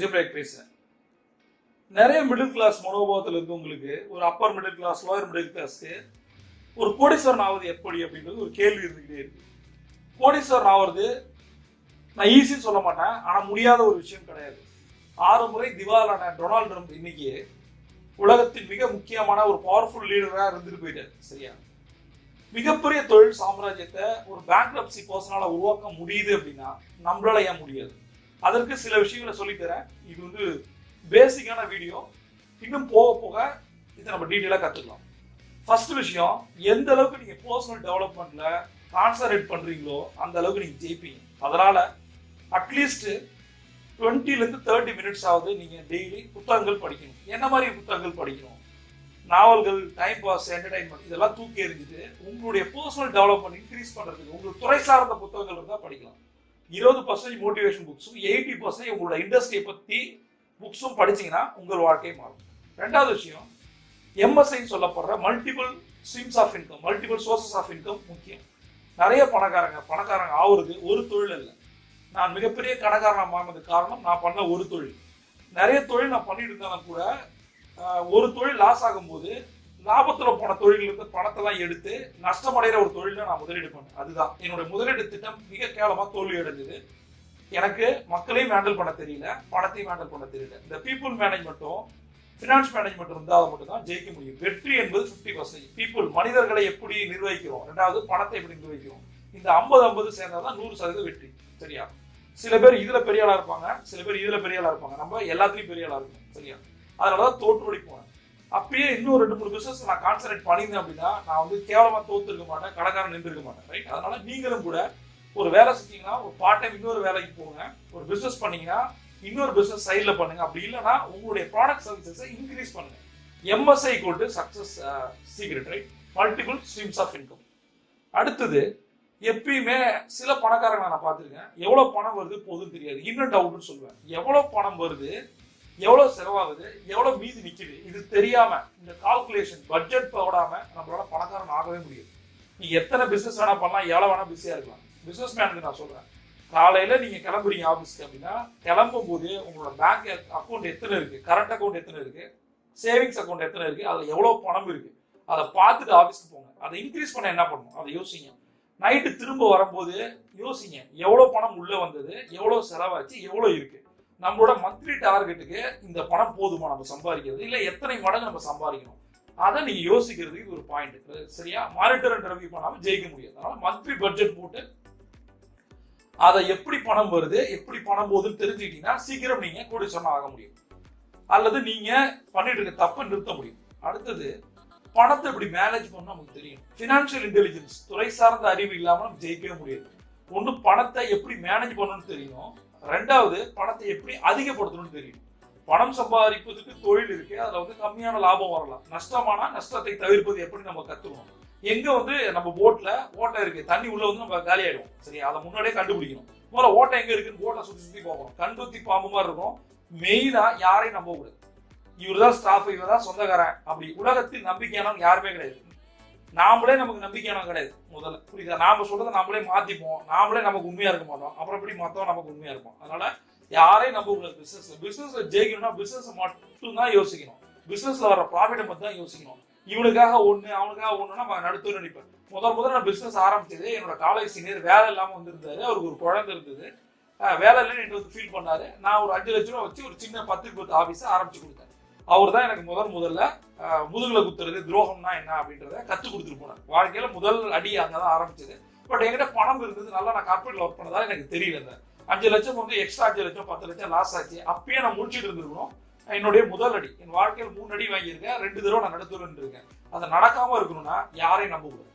Vijay break நிறைய middle class மனோபாவத்தில் இருக்கவங்களுக்கு ஒரு upper middle class lower middle கிளாஸ்க்கு ஒரு கோடீஸ்வரன் ஆவது எப்படி அப்படின்றது ஒரு கேள்வி இருந்துகிட்டே இருக்கு. கோடீஸ்வரன் ஆவது நான் ஈஸின்னு சொல்ல மாட்டேன் ஆனால் முடியாத ஒரு விஷயம் கிடையாது. ஆறு முறை திவாலான டொனால்ட் ட்ரம்ப் இன்னைக்கு உலகத்தின் மிக முக்கியமான ஒரு பவர்ஃபுல் லீடராக இருந்துட்டு போயிட்டார் சரியா? மிகப்பெரிய தொழில் சாம்ராஜ்யத்தை ஒரு பேங்க்ரப்சி பர்சனால உருவாக்க முடியுது அப்படின்னா நம்மளால ஏன் முடியாது? அதற்கு சில விஷயங்களை சொல்லித் தரேன் இது வந்து பேசிக்கான வீடியோ இன்னும் போக போக இதை நம்ம டீட்டெயிலாக கற்றுக்கலாம் ஃபர்ஸ்ட் விஷயம் எந்த அளவுக்கு நீங்கள் பர்சனல் டெவலப்மெண்ட்டில் கான்சன்ட்ரேட் பண்ணுறீங்களோ அந்த அளவுக்கு நீங்கள் ஜெயிப்பீங்க. அதனால் அட்லீஸ்ட்டு டுவெண்ட்டிலேருந்து தேர்ட்டி மினிட்ஸ் ஆகுது நீங்கள் டெய்லி புத்தகங்கள் படிக்கணும். என்ன மாதிரி புத்தகங்கள் படிக்கணும்? நாவல்கள் டைம் பாஸ் என்டர்டைன்மெண்ட் இதெல்லாம் தூக்கி எறிஞ்சிட்டு உங்களுடைய பர்சனல் டெவலப்மெண்ட் இன்க்ரீஸ் பண்ணுறதுக்கு உங்களுக்கு துறை சார்ந்த புத்தகங்கள் இருந்தால் படிக்கலாம். இருபது பர்சன்டேஜ் மோட்டிவேஷன் புக்ஸும் எயிட்டி பர்சன்டேஜ் உங்களோட இண்டஸ்ட்ரியை பற்றி புக்ஸும் படிச்சீங்கன்னா உங்கள் வாழ்க்கை மாறும். ரெண்டாவது விஷயம் எம்எஸ்ஐன்னு சொல்லப்படுற multiple streams of income multiple sources of income முக்கியம். நிறைய பணக்காரங்க பணக்காரங்க ஆகுறது ஒரு தொழில் இல்லை நான் மிகப்பெரிய கணக்காரனா மாறினது காரணம் நான் பண்ண ஒரு தொழில். நிறைய தொழில் நான் பண்ணிட்டு இருந்தாலும் கூட ஒரு தொழில் லாஸ் ஆகும்போது லாபத்துல போன தொழில இருந்து பணத்தெல்லாம் எடுத்து நஷ்டமடைகிற ஒரு தொழில நான் முதலீடு பண்ணேன். அதுதான். என்னோட முதலீடு திட்டம் மிக கேவலமா தோல்வி அடைஞ்சது. எனக்கு மக்களையும் ஹேண்டில் பண்ண தெரியல பணத்தையும் ஹேண்டில் பண்ண தெரியல. இந்த பீப்புள் மேனேஜ்மெண்ட்டும் ஃபினான்ஸ் மேனேஜ்மெண்ட் இருந்தால் மட்டும் தான் ஜெயிக்க முடியும். வெற்றி என்பது ஃபிஃப்டி பர்சன்ட் பீப்புள் மனிதர்களை எப்படி நிர்வகிக்கிறோம்? ரெண்டாவது பணத்தை எப்படி நிர்வகிக்கிறோம்? இந்த ஐம்பது ஐம்பது சேர்ந்தாதான் நூறு சதவீதம் வெற்றி. சரியா? சில பேர் இதுல பெரிய ஆளா இருப்பாங்க சில பேர் இதுல பெரிய ஆளா இருப்பாங்க. நம்ம எல்லாத்துலயும் பெரிய ஆளா இருக்கும். சரியா? அதனாலதான் தோற்றுவடி போனேன். அப்பயே இன்னும் ரெண்டு மூணு பிசினஸ் நான் கான்சன்ட்ரேட் பண்ணியிருந்தேன் அப்படின்னா நான் வந்து கேவலமாக தோத்துருக்க மாட்டேன் கடைக்காரன் நின்றுருக்க மாட்டேன் ரைட் அதனால நீங்களும் கூட ஒரு வேலை செஞ்சீங்கன்னா ஒரு பார்ட் டைம் இன்னொரு வேலைக்கு போங்க. ஒரு பிசினஸ் பண்ணீங்கன்னா இன்னொரு பிசினஸ் சைடில் பண்ணுங்க. அப்படி இல்லைன்னா உங்களுடைய ப்ராடக்ட் சர்வீசஸை இன்க்ரீஸ் பண்ணுங்க. MSI coat success secret right multiple streams of income அடுத்தது எப்பயுமே சில பணக்காரங்களை நான் பார்த்துருக்கேன். எவ்வளோ பணம் வருது போதும் தெரியாது. இன்னும் டவுட்னு சொல்லுவேன். எவ்வளோ பணம் வருது எவ்வளோ செலவாகுது? எவ்வளோ மீதி நிற்கிது இது தெரியாம இந்த கால்குலேஷன் பட்ஜெட் போடாம நம்மளால பணக்காரன் ஆகவே முடியாது. நீ எத்தனை பிசினஸ் வேணா பண்ணலாம் எவ்வளோ வேணா பிஸியா இருக்கலாம். பிசினஸ் மேனுக்கு நான் சொல்றேன். காலையில நீங்க கிளம்புறீங்க ஆபீஸ்க்கு அப்படின்னா கிளம்பும் போது உங்களோட பேங்க் அக்கௌண்ட் எத்தனை இருக்கு? கரண்ட் அக்கௌண்ட் எத்தனை இருக்கு? சேவிங்ஸ் அக்கௌண்ட் எத்தனை இருக்கு? அதுல எவ்வளவு பணம் இருக்கு? அதை பார்த்துட்டு ஆபீஸ்க்கு போங்க. அதை இன்க்ரீஸ் பண்ண என்ன பண்ணணும்? அதை யோசிங்க. நைட்டு திரும்ப வரும்போது யோசிங்க. எவ்வளவு பணம் உள்ள வந்தது? எவ்வளவு செலவாச்சு? எவ்வளவு இருக்கு? நம்மளோட மந்த்லி டார்கெட்டுக்கு இந்த பணம் போதுமா நம்ம சம்பாதிக்கிறது? இல்லை எத்தனை மடங்கு நம்ம சம்பாதிக்கணும்? அதை நீங்கள் யோசிக்கிறதுக்கு இது ஒரு பாயிண்ட் சரியா? மானிட்டர் அண்ட் ரிவ்யூ பண்ணாமல் ஜெயிக்க முடியாது. அதனால் மந்த்லி பட்ஜெட் போட்டு அதை எப்படி பணம் வருது எப்படி பணம் போகுதுன்னு தெரிஞ்சுக்கிட்டீங்கன்னா சீக்கிரம் நீங்கள் கூடி சொன்ன ஆக முடியும். அல்லது நீங்கள் பண்ணிட்டு இருக்க தப்பை நிறுத்த முடியும். அடுத்தது பணத்தை எப்படி மேனேஜ் பண்ணணும் நமக்கு தெரியும். ஃபினான்ஷியல் இன்டெலிஜென்ஸ் துறை சார்ந்த அறிவு இல்லாமல் நம்ம ஜெயிக்கவே முடியாது. ஒன்று பணத்தை எப்படி மேனேஜ் பண்ணணும்னு தெரியும். ரெண்டாவது பணத்தை எப்படி அதிகப்படுத்தணும்னு தெரியும். பணம் சம்பாதிப்பதுக்கு தொழில் இருக்கு அதுல வந்து கம்மியான லாபம் வரலாம். நஷ்டமானா நஷ்டத்தை தவிர்ப்பது எப்படி நம்ம கத்துக்கணும்? எங்க வந்து நம்ம போட்ல ஓட்டை இருக்கு தண்ணி உள்ள வந்து நம்ம காலி ஆயிடும் சரி அதை முன்னாடியே கண்டுபிடிக்கணும். முதல்ல ஓட்டை எங்க இருக்குன்னு போட்டை சுத்தி சுத்தி பார்க்கணும். கண்டுத்தி பாம்பு மாதிரி இருக்கும். மெயினா யாரையும் நம்ப கூடாது இவர் தான் ஸ்டாஃப் இவர் தான் சொந்தக்காரன். அப்படி உலகத்தில் நம்பிக்கையானவங்க யாருமே கிடையாது. நாமளே நமக்கு நம்பிக்கையான கிடையாது முதல்ல. புரியுதா? நாம சொல்றதை நாமளே மாத்திப்போம். நாமளே நமக்கு உண்மையா இருக்க மாட்டோம். அப்புறம் எப்படி மத்தவங்க நமக்கு உண்மையா இருப்போம். அதனால யாரையும் நம்ப கூடாது. பிசினஸ் பிசினஸ் ஜெயிக்கணும்னா பிசினஸ் மட்டும் தான் யோசிக்கணும். பிசினஸ்ல வர ப்ராஃபிட்டை மட்டும் தான் யோசிக்கணும். இவனுக்காக ஒண்ணு அவனுக்காக ஒண்ணுன்னா நம்ம நடுத்தூர் நினைப்பேன் முதல் முதல்ல நான் பிசினஸ் ஆரம்பிச்சது என்னோட காலேஜ் சீனியர் வேலை இல்லாம வந்திருந்தாரு. அவருக்கு ஒரு குழந்தை இருந்தது. வேலை இல்லைன்னு என்கிட்ட வந்து ஃபீல் பண்ணாரு. நான் ஒரு அஞ்சு லட்ச ரூபா வச்சு ஒரு சின்ன பத்து பத்து ஆஃபீஸை ஆரம்பிச்சு கொடுத்தேன். அவர் தான் எனக்கு முதல் முதல்ல முதுகில் முதுகுல குத்துறது துரோகம்னா என்ன அப்படின்றத கற்றுக் கொடுத்துட்டு போனார். வாழ்க்கையில முதல் அடி அங்கதான் ஆரம்பிச்சது. பட் என்கிட்ட பணம் இருந்தது நல்லா நான் கார்பரேட்ல ஒர்க் பண்ணதால எனக்கு தெரியல இந்த அஞ்சு லட்சம் வந்து எக்ஸ்ட்ரா அஞ்சு லட்சம் பத்து லட்சம் லாஸ் ஆச்சு. அப்பயே நான் முடிச்சுட்டு இருந்திருக்கணும். என்னுடைய முதல் அடி. என் வாழ்க்கையில் மூணு அடி வாங்கியிருக்கேன் ரெண்டு தடவை நான் நடத்துவேன் இருக்கேன் அது நடக்காம இருக்கணும்னா யாரையும் நம்பக்கூடாது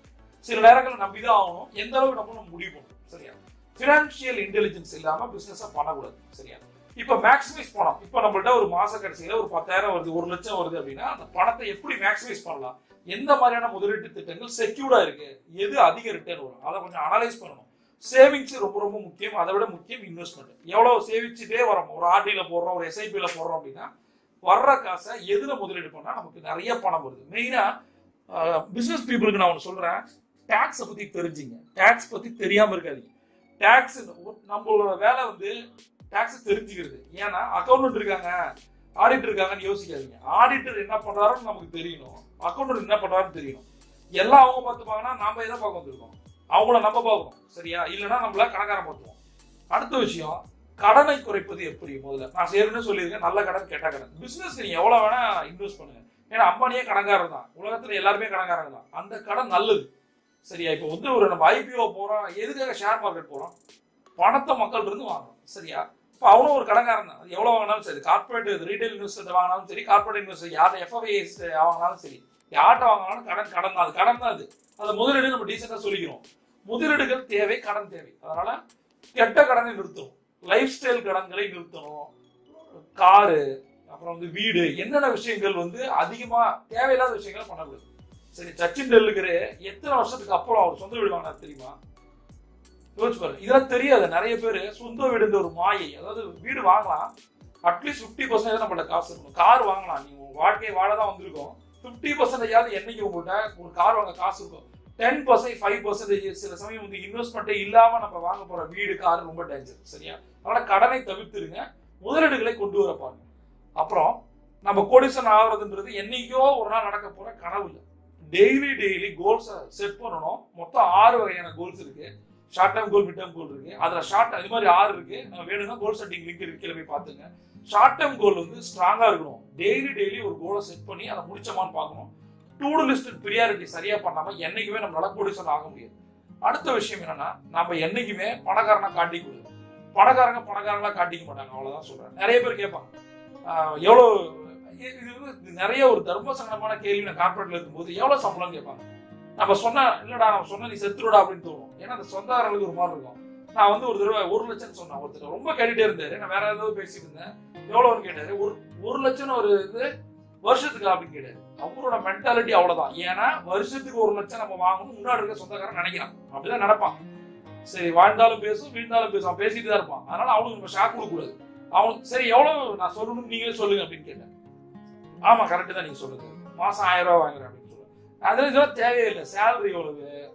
சில நேரங்களில் நம்பி தான் ஆகணும். எந்த அளவுக்கு நம்ம முடிவு பண்ணணும் சரியா ஃபினான்ஷியல் இன்டெலிஜென்ஸ் இல்லாமல் பிஸ்னஸை பண்ணக்கூடாது. சரியா? இப்ப மேக்ஸிமைஸ் பணம் இப்ப நம்மள்ட்ட ஒரு மாச கடைசியில ஒரு பத்தாயிரம் வருது ஒரு லட்சம் வருது அப்படின்னா அந்த பணத்தை எப்படி மேக்ஸிமைஸ் பண்ணலாம்? எந்த மாதிரியான முதலீட்டு திட்டங்கள் செக்யூர்டா இருக்கு? எது அதிக ரிட்டர்ன் வரும்? அதை கொஞ்சம் அனலைஸ் பண்ணணும். சேவிங்ஸ் ரொம்ப ரொம்ப முக்கியம். அதை விட முக்கியம் இன்வெஸ்ட்மெண்ட் எவ்வளவு சேவிச்சுட்டே வரோம் ஒரு ஆர்டியில போடுறோம் ஒரு எஸ்ஐபியில போடுறோம் அப்படின்னா வர்ற காசை எதுல முதலீடு பண்ணா நமக்கு நிறைய பணம் வருது. மெயினா பிசினஸ் பீப்புளுக்கு நான் ஒன்று சொல்றேன். டேக்ஸை பத்தி தெரிஞ்சுங்க. டேக்ஸ் பத்தி தெரியாம இருக்காதீங்க. டேக்ஸ் நம்மளோட வேலை வந்து டாக்ஸ் தெரிஞ்சுக்கிறது. ஏன்னா அக்கௌண்ட் இருக்காங்க ஆடிட்டர் இருக்காங்கன்னு யோசிக்காதீங்க. ஆடிட்டர் என்ன பண்ணுறாருன்னு நமக்கு தெரியணும். அக்கௌண்டன்ட் என்ன பண்ணுறாருன்னு தெரியணும். எல்லாம் அவங்க பார்த்துப்பாங்கன்னா நாம எதை பார்க்க வந்திருக்கோம்? அவங்கள நம்ம பார்க்கணும். சரியா? இல்லைன்னா நம்மள கணக்காரம் பார்த்துவோம் அடுத்த விஷயம் கடனை குறைப்பது எப்படி? முதல்ல நான் சேருன்னு சொல்லியிருக்கேன். நல்ல கடன் கெட்ட கடன். பிசினஸ் நீங்க எவ்வளவு வேணா இன்வெஸ்ட் பண்ணுங்க ஏன்னா அம்பானியே கடன்காரர் தான். உலகத்துல எல்லாருமே கடன்காரங்க தான். அந்த கடன் நல்லது. சரியா? இப்போ வந்து ஒரு நம்ம ஐபிஓ போறோம். எதுக்காக ஷேர் மார்க்கெட் போறோம்? பணத்தை மக்கள் இருந்து வாங்கணும். சரியா? இப்போ அவனும் ஒரு கடன்காரன் தான். எவ்வளோ வாங்கினாலும் சரி. கார்பரேட் ரீட்டைல் இன்வெஸ்டர் வாங்கினாலும் சரி கார்பரேட் இன்வெஸ்டர் யார் எஃப்ஐ வாங்கினாலும் சரி யார்கிட்ட வாங்கினாலும் கடன் கடன் தான் அது. கடன் தான் அது. அந்த முதலீடு நம்ம டீசெண்டாக சொல்லிக்கிறோம். முதலீடுகள் தேவை கடன் தேவை. அதனால கெட்ட கடனை நிறுத்தணும். லைஃப் ஸ்டைல் கடன்களை நிறுத்தணும். காரு அப்புறம் வந்து வீடு என்னென்ன விஷயங்கள் வந்து அதிகமாக தேவையில்லாத விஷயங்களை பண்ணக்கூடாது. சரி சச்சின் டெண்டுல்கர் எத்தனை வருஷத்துக்கு அப்புறம் அவர் சொந்த வீடு வாங்கினார் தெரியுமா? யோசிச்சு பாருங்க இதெல்லாம் தெரியாது. நிறைய பேர் சொந்த வீடுன்ற ஒரு மாயை. அதாவது வீடு வாங்கலாம். அட்லீஸ்ட் ஃபிஃப்டி பர்சன்டேஜ் நம்மள்ட்ட காசு இருக்கும் கார் வாங்கலாம். நீங்க உங்க வாழ்க்கையை வாழ தான் வந்திருக்கோம் ஃபிஃப்டி பர்சன்டேஜாவது என்னைக்கு உங்கள்கிட்ட ஒரு கார் வாங்க காசு இருக்கும் டென் பர்சன்ட் ஃபைவ் பர்சன்டேஜ் சில சமயம் வந்து இன்வெஸ்ட்மெண்ட்டே இல்லாம நம்ம வாங்க போற வீடு கார் ரொம்ப டேஞ்சர் சரியா? அதனால கடனை தவிர்த்துருங்க. முதலீடுகளை கொண்டு வர பாருங்க. அப்புறம் நம்ம கோடிசன் ஆகுறதுன்றது என்னைக்கோ ஒரு நாள் நடக்க போற கனவு இல்லை. டெய்லி டெய்லி கோல்ஸை செட் பண்ணணும். மொத்தம் ஆறு வகையான கோல்ஸ் இருக்கு. Short term goal mid term goal இருக்கு. அதுல ஷார்ட் அது மாதிரி ஆறு இருக்கு. நம்ம வேணும்னா கோல் செட்டிங் லிங்க் இருக்கு. கீழே போய் பாத்துங்க ஷார்ட் டேர்ம் கோல் வந்து ஸ்ட்ராங்கா இருக்கணும். டெய்லி டெய்லி ஒரு கோலை செட் பண்ணி அதை முடிச்சோமான்னு பார்க்கணும். டூடு லிஸ்ட் ப்ரியாரிட்டி சரியா பண்ணாம என்னைக்குமே நம்மளால கோடிசன் ஆக முடியாது. அடுத்த விஷயம் என்னன்னா நம்ம என்னைக்குமே பணக்காரனா காட்டிக்க கூடாது. பணக்காரங்க பணக்காரங்களா காட்டிக்க மாட்டாங்க. அவ்வளவுதான் சொல்றேன். நிறைய பேர் கேட்பாங்க. எவ்வளோ எவ்வளவு இது இது வந்து நிறைய ஒரு தர்ம சங்கடமான கேள்வி நான் கார்பரேட்ல இருக்கும்போது எவ்வளவு சம்பளம் கேட்பாங்க. நம்ம சொன்னா இல்லடா நம்ம சொன்னா நீ செத்துருடா அப்படின்னு தோணும். ஏன்னா அந்த சொந்தக்காரங்களுக்கு ஒரு மாதிரி இருக்கும். நான் வந்து ஒரு தடவை ஒரு லட்சம் சொன்னேன் ஒருத்தர். ரொம்ப கேட்டுட்டே இருந்தாரு. நான் வேற ஏதாவது பேசிட்டு இருந்தேன். எவ்வளோன்னு கேட்டாரு. ஒரு ஒரு லட்சம் ஒரு இது வருஷத்துக்கு அப்படின்னு கேட்டாரு. அவரோட மென்டாலிட்டி அவ்வளவுதான். ஏன்னா வருஷத்துக்கு ஒரு லட்சம் நம்ம வாங்கணும் முன்னாடி இருக்க சொந்தக்காரன் நினைக்கிறான். அப்படிதான் நடப்பான். சரி வாழ்ந்தாலும் பேசும் வீழ்ந்தாலும் பேசும். அவன் பேசிட்டு தான் இருப்பான். அதனால அவனுக்கு நம்ம ஷாக் கொடுக்கக்கூடாது. அவனுக்கு சரி எவ்வளவு நான் சொல்லணும்னு நீங்களே சொல்லுங்க அப்படின்னு கேட்டேன். ஆமா கரெக்டு தான் நீங்க சொல்லுங்க. மாசம் ஆயிரம் ரூபாய் வாங்குறேன் அதில் இதெல்லாம் தேவையில்லை. சேலரி எவ்வளவு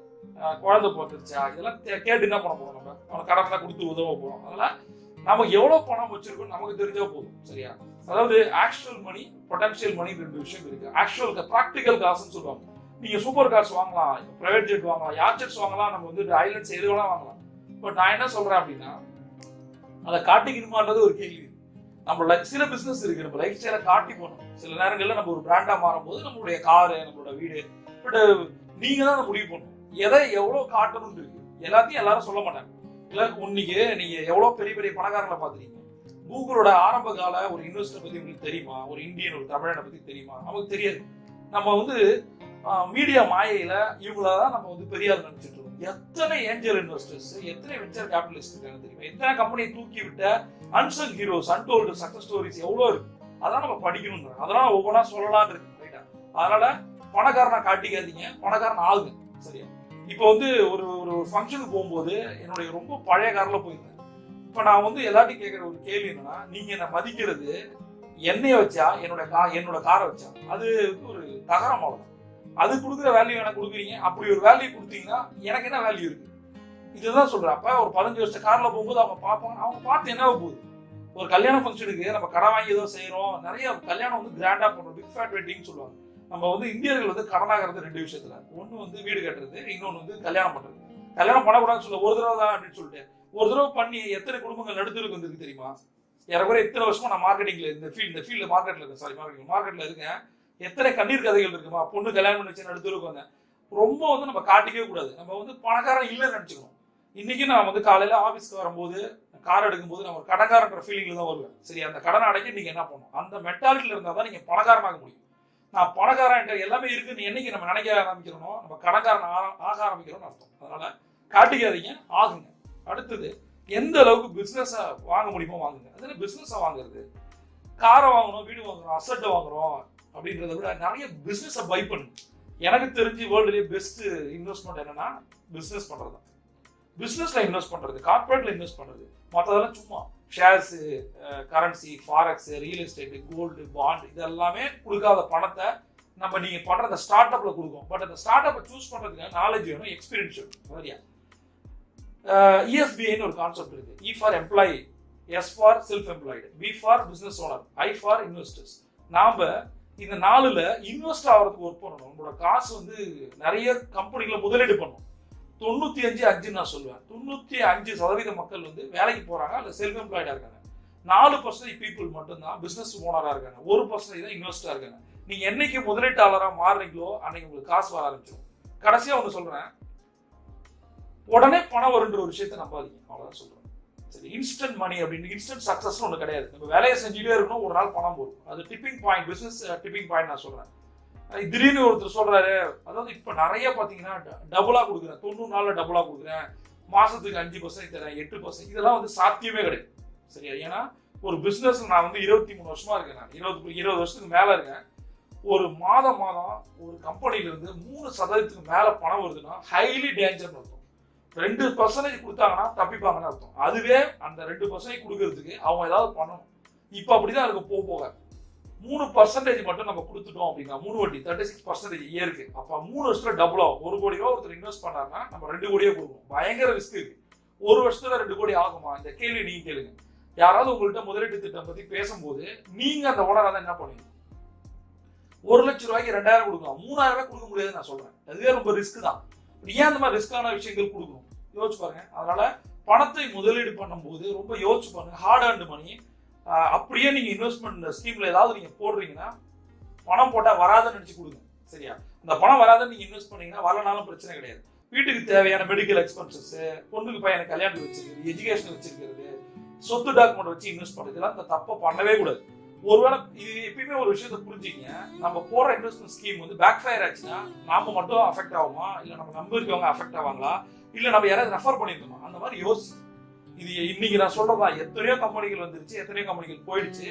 குழந்தை போட்டுருச்சா இதெல்லாம் தே- கேட்டு என்ன பண்ண போறோம் நம்ம? அவனை கடன் தான் கொடுத்து உதவ போறோம். அதெல்லாம் நமக்கு எவ்வளவு பணம் வச்சிருக்கோம் நமக்கு தெரிஞ்சா போதும் சரியா? அதாவது ஆக்சுவல் மணி பொட்டன்ஷியல் மணி ரெண்டு விஷயம் இருக்கு. ஆக்சுவல் ப்ராக்டிக்கல் காசுன்னு சொல்லுவாங்க. நீங்க சூப்பர் கார்ஸ் வாங்கலாம் பிரைவேட் ஜெட் வாங்கலாம் யார் ஜெட்ஸ் வாங்கலாம் நம்ம வந்து ஐலண்ட்ஸ் எது வேணா வாங்கலாம். பட் நான் என்ன சொல்றேன் அப்படின்னா அதை காட்டிக்கணுமான்றது ஒரு கேள்வி. நம்ம லைஃப் சில பிசினஸ் இருக்கு. நம்ம லைஃப் ஸ்டைல காட்டி போகணும் சில நேரங்களில் நம்ம ஒரு பிராண்டா மாறும்போது நம்மளுடைய காரு நம்மளோட வீடு பட் uh, நீங்க தான் அதை முடிவு பண்ணணும் எதை எவ்வளவு காட்டணும் இருக்கு எல்லாத்தையும் எல்லாரும் சொல்ல மாட்டாங்க. இல்ல இன்னைக்கு நீங்க எவ்வளவு பெரிய பெரிய பணக்காரங்களை பாத்துறீங்க கூகுளோட ஆரம்ப கால ஒரு இன்வெஸ்டர் பத்தி உங்களுக்கு தெரியுமா? ஒரு இந்தியன் ஒரு தமிழனை பத்தி தெரியுமா? நமக்கு தெரியாது. நம்ம வந்து மீடியா மாயையில இவங்களதான் நம்ம வந்து பெரியார் நினைச்சிட்டு இருக்கோம். எத்தனை ஏஞ்சல் இன்வெஸ்டர்ஸ் எத்தனை வெஞ்சர் கேபிட்டலிஸ்ட் இருக்காங்க தெரியுமா? எத்தனை கம்பெனியை தூக்கி விட்ட unsung heroes untold success stories எவ்வளவு இருக்கு? அதான் நம்ம படிக்கணும் அதெல்லாம் ஒவ்வொன்றா சொல்லலாம்னு இருக்கு ரைட்டா அதனால பணக்காரனை காட்டிக்காதீங்க பணக்காரன் ஆகுங்க சரியா? இப்போ வந்து ஒரு ஒரு ஃபங்க்ஷனுக்கு போகும்போது என்னுடைய ரொம்ப பழைய காரில் போயிருந்தேன். இப்போ நான் வந்து எல்லாத்தையும் கேட்குற ஒரு கேள்வி என்னன்னா நீங்கள் என்னை மதிக்கிறது என்னைய வச்சா என்னோட கா என்னோட காரை வச்சா? அது வந்து ஒரு தகரம் அவ்வளோ அது கொடுக்குற வேல்யூ எனக்கு கொடுக்குறீங்க. அப்படி ஒரு வேல்யூ கொடுத்தீங்கன்னா எனக்கு என்ன வேல்யூ இருக்கு? இதுதான் சொல்றேன். அப்ப ஒரு பதினஞ்சு வருஷம் கார்ல போகும்போது அவங்க பார்ப்பாங்க அவங்க பார்த்து என்ன போகுது? ஒரு கல்யாண ஃபங்க்ஷனுக்கு நம்ம கடை வாங்கி ஏதோ செய்யறோம் நிறைய கல்யாணம் வந்து கிராண்டா பண்றோம் பிக் ஃபேட் வெட்டிங் சொல்லுவாங்க. நம்ம வந்து இந்தியர்கள் வந்து கடனாகிறது ரெண்டு விஷயத்துல. ஒன்று வந்து வீடு கட்டுறது இன்னொன்னு வந்து கல்யாணம் பண்றது. கல்யாணம் பண்ணக்கூடாதுன்னு சொல்ல ஒரு தடவை தான் அப்படின்னு சொல்லிட்டு ஒரு தடவை பண்ணி எத்தனை குடும்பங்கள் நடுத்தருக்கு வந்திருக்கு தெரியுமா? ஏறக்குறைய இத்தனை வருஷமா நான் மார்க்கெட்டிங்ல இந்த ஃபீல்ட் இந்த ஃபீல்டு மார்க்கெட்ல இருக்கேன். சாரி மார்க்கெட்டிங் மார்க்கெட்ல இருக்கேன். எத்தனை கண்ணீர் கதைகள் இருக்குமா பொண்ணு கல்யாணம் பண்ணி வச்சு நடுத்தருக்கு வந்தேன். ரொம்ப வந்து நம்ம காட்டிக்கவே கூடாது. நம்ம வந்து பணக்காரன் இல்லைன்னு நினச்சிக்கணும். இன்னைக்கு நான் வந்து காலையில ஆபீஸ்க்கு வரும்போது கார் எடுக்கும்போது நான் ஒரு கடன்காரன்ற ஃபீலிங்ல தான் வருவேன். சரி அந்த கடனை அடைக்க நீங்க என்ன பண்ணணும்? அந்த மெட்டாலிட்டியில இருந்தால் தான் நீங்க பணக்காரனாக முடியும். நான் பணக்காரன் என்கிட்ட எல்லாமே இருக்குன்னு என்னைக்கு நம்ம நினைக்க ஆரம்பிக்கிறோமோ நம்ம கடன்காரன் ஆ- ஆக ஆரம்பிக்கிறோம்னு அர்த்தம். அதனால காட்டிக்காதீங்க ஆகுங்க. அடுத்தது எந்த அளவுக்கு பிஸ்னஸை வாங்க முடியுமோ வாங்குங்க. அதுல பிஸ்னஸை வாங்குறது? காரை வாங்கணும் வீடு வாங்குறோம் அசட்டை வாங்குறோம் அப்படின்றத விட நிறைய பிஸ்னஸை பை பண்ணுங்க எனக்கு தெரிஞ்சு வேர்ல்டுலேயே பெஸ்ட் இன்வெஸ்ட்மெண்ட் என்னன்னா பிஸ்னஸ் பண்ணுறது தான் பிஸ்னஸில் இன்வெஸ்ட் பண்ணுறது கார்பரேட்டில் இன்வெஸ்ட் பண்ணுறது மற்றதெல்லாம் சும்மா. Shares currency forex real estate gold bond இதெல்லாமே கொடுக்காத பணத்தை நம்ம நீங்க பண்ணுற அந்த ஸ்டார்ட் அப்ல கொடுக்கும் பட் அந்த ஸ்டார்ட் அப்பை சூஸ் பண்ணுறதுக்கு நாலேஜ் வேணும் எக்ஸ்பீரியன்ஸ் வேணும். சரியா? Uh, இஎஸ்பிஐன்னு ஒரு கான்செப்ட் இருக்கு. E for employee S for self employed B for business owner I for investors நாம இந்த நாலுல இன்வெஸ்ட் ஆகிறதுக்கு ஒர்க் பண்ணணும். நம்மளோட காசு வந்து நிறைய கம்பெனிகளை முதலீடு பண்ணும் தொண்ணூற்றி அஞ்சு அஞ்சுன்னு நான் சொல்லுவேன். தொண்ணூற்றி அஞ்சு சதவீத மக்கள் வந்து வேலைக்கு போகிறாங்க அல்ல செல்ஃப் எம்ப்ளாய்டாக இருக்காங்க. நாலு பர்சன்டேஜ் பீப்புள் மட்டும்தான் பிஸ்னஸ் ஓனராக இருக்காங்க. ஒரு பர்சன்டேஜ் தான் இன்வெஸ்டா இருக்காங்க. நீங்கள் என்னைக்கு முதலீட்டாளராக மாறுறீங்களோ அன்னைக்கு உங்களுக்கு காசு வர ஆரம்பிச்சிடும் கடைசியாக ஒன்று சொல்கிறேன் உடனே பணம் வருன்ற ஒரு விஷயத்தை நம்பாதீங்க. அவ்வளோதான் சொல்கிறேன் சரி இன்ஸ்டன்ட் மணி அப்படின்னு இன்ஸ்டன்ட் சக்ஸஸ்னு ஒன்று கிடையாது. நம்ம வேலையை செஞ்சுட்டே இருக்கணும் ஒரு நாள் பணம் போடும் அது tipping point business tipping point நான் சொல்கிறேன் திடீர்னு ஒருத்தர் சொல்றாரு அதாவது இப்ப நிறைய பாத்தீங்கன்னா டபுளா கொடுக்குறேன். தொண்ணூறு நாள்ல டபுளா கொடுக்குறேன். மாசத்துக்கு அஞ்சு பர்சன்ட் தரேன் எட்டு பர்சன்ட் இதெல்லாம் வந்து சாத்தியமே கிடையாது. சரியா? ஏன்னா ஒரு பிசினஸ் நான் வந்து இருபத்தி மூணு வருஷமா இருக்கேன் நான். இருபது இருபது வருஷத்துக்கு மேல இருக்கேன். ஒரு மாதம் மாதம் ஒரு கம்பெனில இருந்து மூணு சதவீதத்துக்கு மேல பணம் வருதுன்னா ஹைலி டேஞ்சர்னு அர்த்தம். ரெண்டு பர்சன்டேஜ் கொடுத்தாங்கன்னா தப்பிப்பாங்கன்னு அர்த்தம். அதுவே அந்த ரெண்டு பர்சன்டேஜ் கொடுக்கறதுக்கு அவங்க ஏதாவது பண்ணணும். இப்போ அப்படிதான் இருக்கும் போக போக. மூணு பர்சன்டேஜ் மட்டும் நம்ம கொடுத்துட்டோம் அப்படின்னா மூணு வட்டி தேர்ட்டி சிக்ஸ் பர்சன்டேஜ் இயருக்கு அப்போ மூணு வருஷத்துல டபுள் ஆகும். ஒரு கோடி ரூபா ஒருத்தர் இன்வெஸ்ட் பண்ணாருன்னா நம்ம ரெண்டு கோடியே கொடுக்கணும். பயங்கர ரிஸ்க் இருக்கு. ஒரு வருஷத்துல ரெண்டு கோடி ஆகுமா? இந்த கேள்வி நீங்க கேளுங்க. யாராவது உங்கள்கிட்ட முதலீட்டு திட்டம் பத்தி பேசும்போது நீங்க அந்த ஓனரா தான் என்ன பண்ணுவீங்க ஒரு லட்சம் ரூபாய்க்கு ரெண்டாயிரம் கொடுக்கலாம். மூணாயிரம் ரூபாய் கொடுக்க முடியாதுன்னு நான் சொல்றேன். அதுவே ரொம்ப ரிஸ்க் தான். ஏன் அந்த மாதிரி ரிஸ்கான விஷயங்கள் கொடுக்கணும்? யோசிச்சு பாருங்க. அதனால பணத்தை முதலீடு பண்ணும்போது ரொம்ப யோசிச்சு பாருங்க. ஹார்ட் அண்ட் மணி அப்படியே நீங்கள் இன்வெஸ்ட்மெண்ட் ஸ்கீமில் ஏதாவது நீங்கள் போடுறீங்கன்னா பணம் போட்டால் வராதுன்னு நினச்சி கொடுங்க. சரியா? அந்த பணம் வராதுன்னு நீங்கள் இன்வெஸ்ட் பண்ணீங்கன்னா வரலனாலும் பிரச்சனை கிடையாது. வீட்டுக்கு தேவையான மெடிக்கல் எக்ஸ்பென்சஸ் பொண்ணுக்கு பையனை கல்யாணம் வச்சிருக்கிறது எஜுகேஷன் வச்சிருக்கிறது சொத்து டாக்குமெண்ட் வச்சு இன்வெஸ்ட் பண்ணுறது அந்த தப்பை பண்ணவே கூடாது. ஒருவேளை இது எப்பயுமே ஒரு விஷயத்த புரிஞ்சுக்கங்க. நம்ம போற இன்வெஸ்ட்மெண்ட் ஸ்கீம் வந்து பேக் ஃபயர் ஆச்சுன்னா நாம மட்டும் அஃபெக்ட் ஆகுமா? இல்லை நம்ம நம்பிருக்கவங்க அஃபெக்ட் ஆவாங்களா? இல்லை நம்ம யாராவது ரெஃபர் பண்ணிருக்கோமா அந்த மாதிரி யோசிச்சு இது இன்னைக்கு நான் சொல்றதா எத்தனையோ கம்பெனிகள் வந்துருச்சு எத்தனையோ கம்பெனிகள் போயிடுச்சு.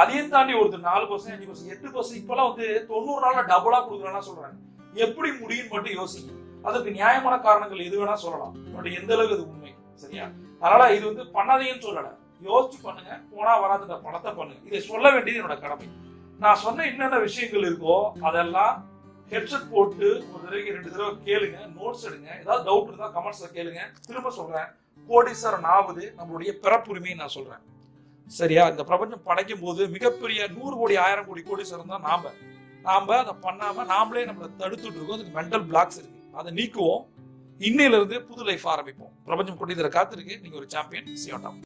அதையும் தாண்டி ஒருத்தர் நாலு பர்சன்ட் அஞ்சு பர்சன்ட் எட்டு பர்சன்ட் இப்பெல்லாம் வந்து தொண்ணூறு நாள்ல டபுளா கொடுக்குறேன்னா சொல்றாங்க எப்படி முடியும்னு மட்டும் யோசிங்க. அதுக்கு நியாயமான காரணங்கள் எது வேணா சொல்லலாம். பட் எந்த அளவுக்கு அது உண்மை சரியா? அதனால இது வந்து பண்ணாதீங்கன்னு சொல்லல. யோசிச்சு பண்ணுங்க போனா வராத பணத்தை பண்ணுங்க. இதை சொல்ல வேண்டியது என்னோட கடமை. நான் சொன்ன என்னென்ன விஷயங்கள் இருக்கோ அதெல்லாம் ஹெட்செட் போட்டு ஒரு தடவைக்கு ரெண்டு தடவை கேளுங்க நோட்ஸ் எடுங்க. ஏதாவது டவுட் இருந்தால் கமெண்ட்ஸ்ல கேளுங்க. திரும்ப சொல்றேன். கோடீஸ்வரன் ஆவது நம்மளுடைய பிறப்புரிமையை நான் சொல்றேன். சரியா? இந்த பிரபஞ்சம் படைக்கும் போது மிகப்பெரிய நூறு கோடி ஆயிரம் கோடி கோடீஸ்வரன் தான் நாம. நாம அதை பண்ணாம நாமளே நம்மளை தடுத்துட்டு இருக்கோம். அதுக்கு மென்டல் பிளாக்ஸ் இருக்கு. அதை நீக்குவோம். இன்னையில இருந்து புது லைஃப் ஆரம்பிப்போம். பிரபஞ்சம் கொண்டு இதில் காத்திருக்கு. நீங்க ஒரு சாம்பியன் சியோட்டாம்